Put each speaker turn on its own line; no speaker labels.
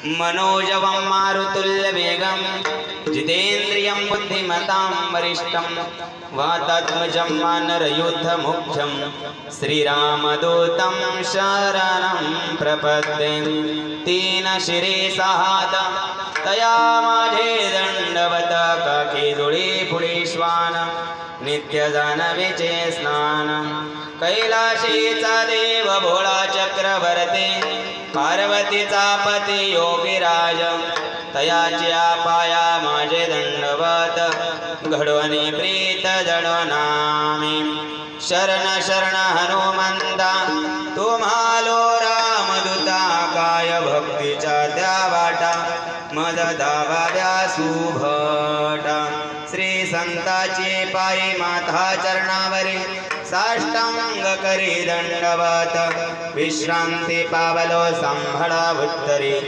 मनोजवं मारुतुल्यवेगं जितेन्द्रियं बुद्धिमतां वरिष्ठं वातात्मजं मानरयुद्धमुख्यं श्रीरामदूतं शरणं प्रपद्ये। तीन शिरे सहात तया माझे दण्डवत काकी जुळी पुढे श्वान नित्यजनविचे स्नान। कैलाशीचा देव भोळा चक्रवर्ती पार्वतीचा पती योगीराज। तयाच्या पाया माझे दंडवत। घडवणी प्रीत जडवनामी शरण शरण हनुमंता तुम्हालो रामदूता काय भक्तीच्या त्या वाटा। मद दाबाव्या सुभटा संताची पायी माथा चरणावरी साष्टांग करी दंडवत. विश्रांती पावलो संभळा उत्तरी.